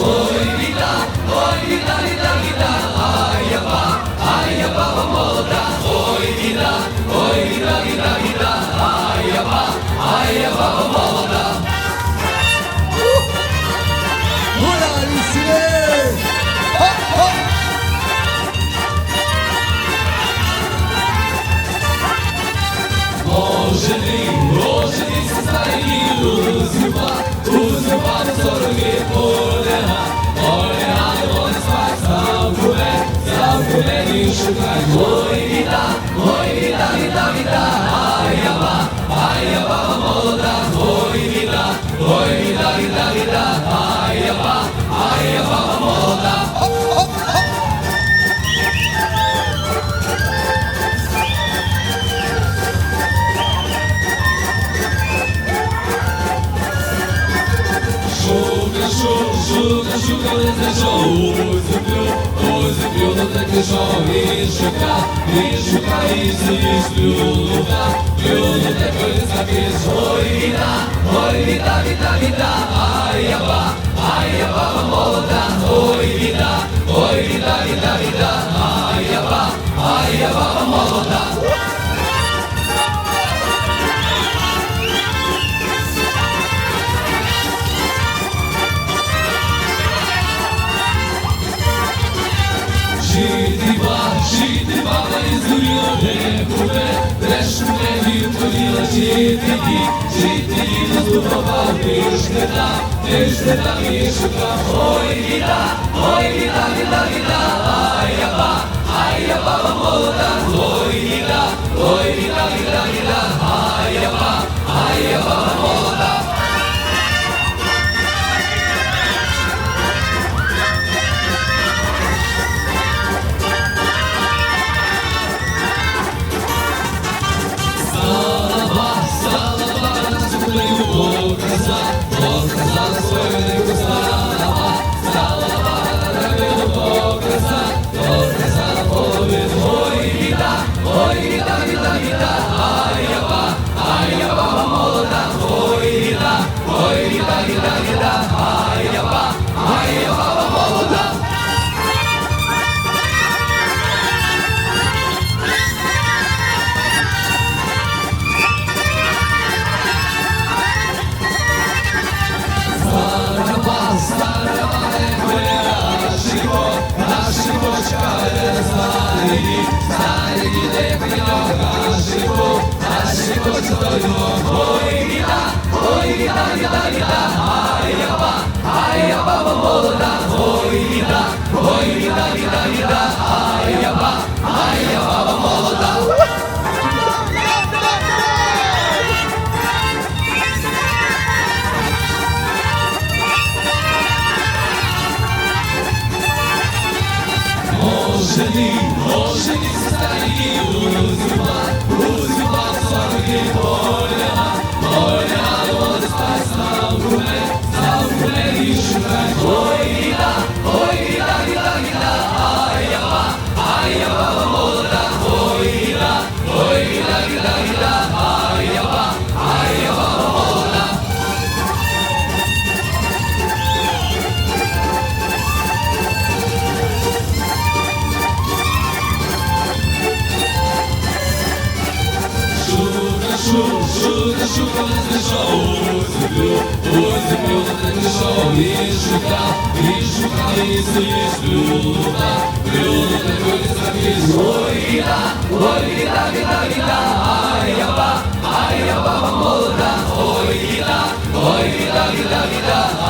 ой, віта, ой, віта, віта, віта, ай, я ба, ай, я баба молода, Може ли, може ли се старі узюба, узюба до сороги полега, полега до не спать, куле, став і шукай, ой, віта, ой, віта, віта, віта, ай, я ба, ай, я баба молода, ой, віта, ой, віта, віта, віта, шука, шука, не знайшов. Землю, у землю не так пішов. І шука, і шука, і стоїш люда, люда так не запіш, ой, віта, ой, віта, віта, віта, ай, я ба, не буде, треш мене відповіла жити ді, жити ді не здобував, ти ж не так, ти ж не так і шукав, ой, віта, ой, віта, віта, віта, ай, ой, віта, ой, віта, віта, віта, ай, я ба, ай, я баба молода, ой, віта, ой, віта, віта, віта, ай, я ба, ай, я баба молода. Може що знайшов землю, у землю знайшов і шукав, і шукав, і сліду, люди запис, ой да, ой, віда віда, віда, ай я ба, ай я аяба молода, горіда, горіда, віда віта.